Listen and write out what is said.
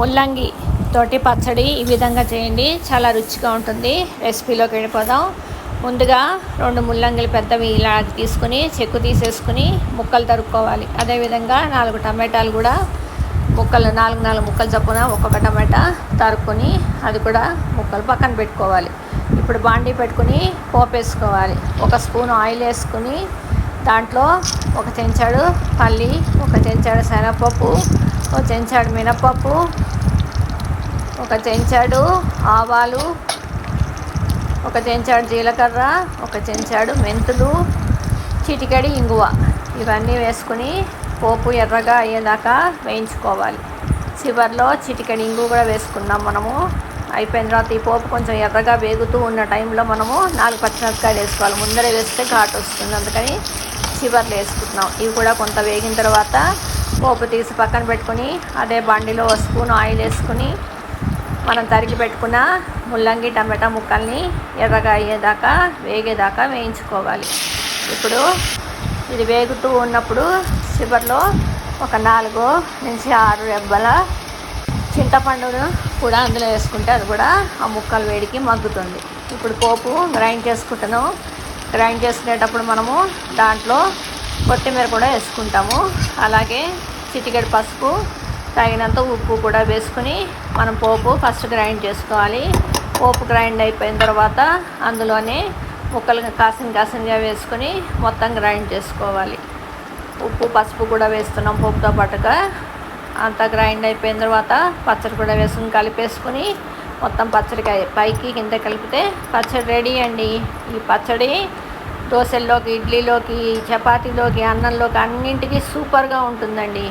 ముల్లంగి తోటి పచ్చడి ఈ విధంగా చేయండి. చాలా రుచిగా ఉంటుంది. రెసిపీలోకి వెళ్ళిపోదాం. ముందుగా రెండు ముల్లంగిలు పెద్దవి ఇలా తీసుకుని చెక్కు తీసేసుకుని ముక్కలు తరుక్కోవాలి. అదేవిధంగా నాలుగు టమాటాలు కూడా ముక్కలు నాలుగు నాలుగు ముక్కలు చొప్పున ఒక్కొక్క టమాటా తరుక్కొని అది కూడా ముక్కలు పక్కన పెట్టుకోవాలి. ఇప్పుడు బాండీ పెట్టుకుని పోపు వేసుకోవాలి. ఒక స్పూన్ ఆయిల్ వేసుకుని దాంట్లో ఒక చెంచాడు పల్లి ఒక చెంచాడు శనగపప్పు ఒక చెంచాడు మినపప్పు ఒక చెంచాడు ఆవాలు ఒక చెంచాడు జీలకర్ర ఒక చెంచాడు మెంతులు చిటికడి ఇంగువ. ఇవన్నీ వేసుకుని పోపు ఎర్రగా అయ్యేదాకా వేయించుకోవాలి. చివరిలో చిటికడి ఇంగువ కూడా వేసుకున్నాం మనము. అయిపోయిన తర్వాత ఈ పోపు కొంచెం ఎర్రగా వేగుతూ ఉన్న టైంలో మనము నాలుగు పచ్చిమిరపకాయలు వేసుకోవాలి. ముందరే వేస్తే ఘాటు వస్తుంది. అందుకని చివర్లు వేసుకుంటున్నాం. ఇవి కూడా కొంత వేగిన తర్వాత పోపు తీసి పక్కన పెట్టుకుని అదే బండిలో స్పూన్ ఆయిల్ వేసుకుని మనం తరిగి పెట్టుకున్న ముల్లంగి టమాటా ముక్కల్ని ఎర్రగా అయ్యేదాకా వేగేదాకా వేయించుకోవాలి. ఇప్పుడు ఇది వేగుతూ ఉన్నప్పుడు చివరిలో ఒక నాలుగు నుంచి ఆరు రెబ్బల చింతపండును కూడా అందులో వేసుకుంటే అది కూడా ఆ ముక్కలు వేడికి మగ్గుతుంది. ఇప్పుడు పోపు గ్రైండ్ చేసుకుంటాను గ్రైండ్ చేసుకునేటప్పుడు మనము దాంట్లో కొత్తిమీర కూడా వేసుకుంటాము. అలాగే చిటికెడు పసుపు తగినంత ఉప్పు కూడా వేసుకుని మనం పోపు ఫస్ట్ గ్రైండ్ చేసుకోవాలి. పోపు గ్రైండ్ అయిపోయిన తర్వాత అందులోనే ముక్కలు కాసిన కాసినగా వేసుకొని మొత్తం గ్రైండ్ చేసుకోవాలి. ఉప్పు పసుపు కూడా వేస్తున్నాం పోపుతో పాటుగా. అంతా గ్రైండ్ అయిపోయిన తర్వాత పచ్చడి కూడా వేసుకుని కలిపేసుకుని మొత్తం పచ్చడికాయ పైకి కింద కలిపితే పచ్చడి రెడీ అండి. ఈ పచ్చడి దోశల్లోకి ఇడ్లీలోకి చపాతీలోకి అన్నంలోకి అన్నింటికి సూపర్గా ఉంటుందండి.